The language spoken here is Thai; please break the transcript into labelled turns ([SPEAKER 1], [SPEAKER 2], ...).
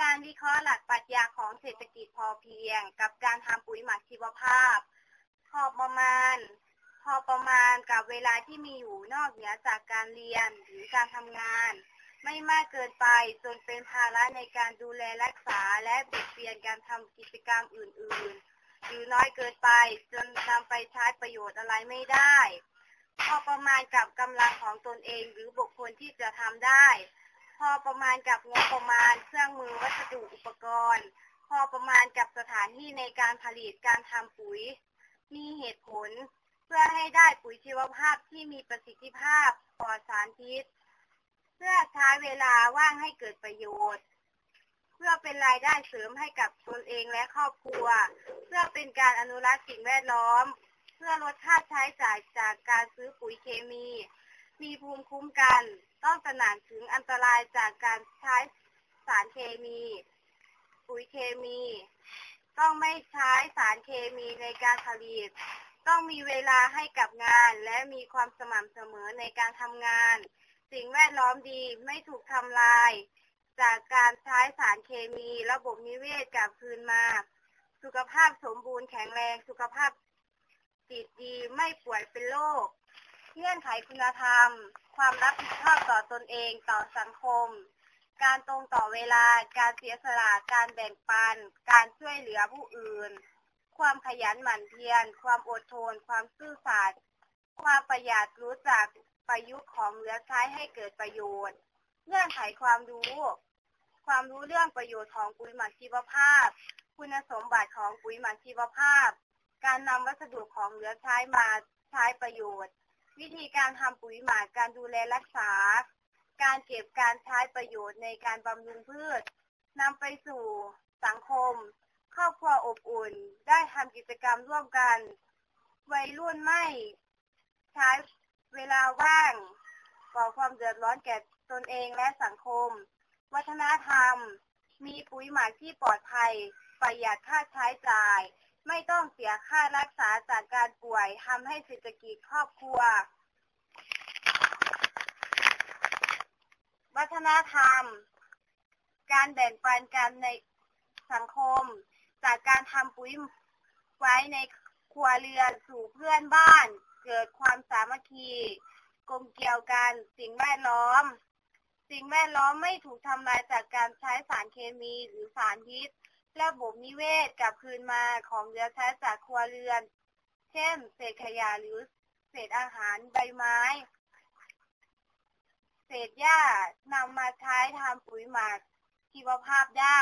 [SPEAKER 1] การวิเคราะห์หลักปรัชญาของเศรษฐกิจพอเพียง กับการทำปุ๋ยหมักชีวภาพ พอประมาณ พอประมาณกับเวลาที่มีอยู่นอกเหนือจากการเรียนหรือการทำงาน ไม่มากเกินไปจนเป็นภาระในการดูแลรักษาและเปลี่ยนเปลี่ยนการทำกิจกรรมอื่น ๆ หรือน้อยเกินไปจนนำไปใช้ประโยชน์อะไรไม่ได้ พอประมาณกับกำลังของตนเองหรือบุคคลที่จะทำได้ พอประมาณกับงบประมาณเครื่องมือวัสดุอุปกรณ์ พอประมาณกับสถานที่ในการผลิตการทำปุ๋ย มีเหตุผลเพื่อให้ได้ปุ๋ยชีวภาพที่มีประสิทธิภาพปลอดสารพิษ เพื่อใช้เวลาว่างให้เกิดประโยชน์ เพื่อเป็นรายได้เสริมให้กับตนเองและครอบครัว เพื่อเป็นการอนุรักษ์สิ่งแวดล้อม เพื่อลดค่าใช้จ่ายจากการซื้อปุ๋ยเคมี มีภูมิคุ้มกัน ต้องตระหนักถึงอันตรายจากการใช้สารเคมี ปุ๋ยเคมี ต้องไม่ใช้สารเคมีในการผลิต ต้องมีเวลาให้กับงาน และมีความสม่ำเสมอในการทำงาน สิ่งแวดล้อมดีไม่ถูกทำลาย จากการใช้สารเคมี ระบบนิเวศกลับคืนมา สุขภาพสมบูรณ์แข็งแรง สุขภาพจิตดีไม่ป่วยเป็นโรค เงื่อนไขคุณธรรม ความรับผิดชอบต่อตนเองต่อสังคม การตรงต่อเวลา การเสียสละ การแบ่งปัน การช่วยเหลือผู้อื่น ความขยันหมั่นเพียร ความอดทน ความซื่อสัตย์ ความประหยัดรู้จักประยุกต์ของเหลือใช้ให้เกิดประโยชน์ เงื่อนไขความรู้ ความรู้เรื่องประโยชน์ของปุ๋ยหมักชีวภาพ คุณสมบัติของปุ๋ยหมักชีวภาพ การนำวัสดุของเหลือใช้มาใช้ประโยชน์ วิธีการทำปุ๋ยหมักการดูแลรักษา การเก็บการใช้ประโยชน์ในการบำรุงพืชนำไปสู่สังคม ครอบครัวอบอุ่น ได้ทำกิจกรรมร่วมกัน วัยรุ่นไม่ใช้เวลาว่างก่อความเดือดร้อนแก่ตนเองและสังคม วัฒนธรรม มีปุ๋ยหมักที่ปลอดภัย ประหยัดค่าใช้จ่าย ไม่ต้องเสียค่ารักษาจากการป่วยทำให้เศรษฐกิจครอบครัว วัฒนธรรม การแบ่งปันกันในสังคม จากการทำปุ๋ยไว้ในครัวเรือนสู่เพื่อนบ้าน เกิดความสามัคคีกลมเกี่ยวกันสิ่งแวดล้อม สิ่งแวดล้อมไม่ถูกทำลายจากการใช้สารเคมีหรือสารพิษระบบนิเวศกลับคืนมาของเหลือใช้จากครัวเรือน เช่น เศษขยะหรือเศษอาหารใบไม้ เศษหญ้านำมาใช้ทำปุ๋ยหมักชีวภาพได้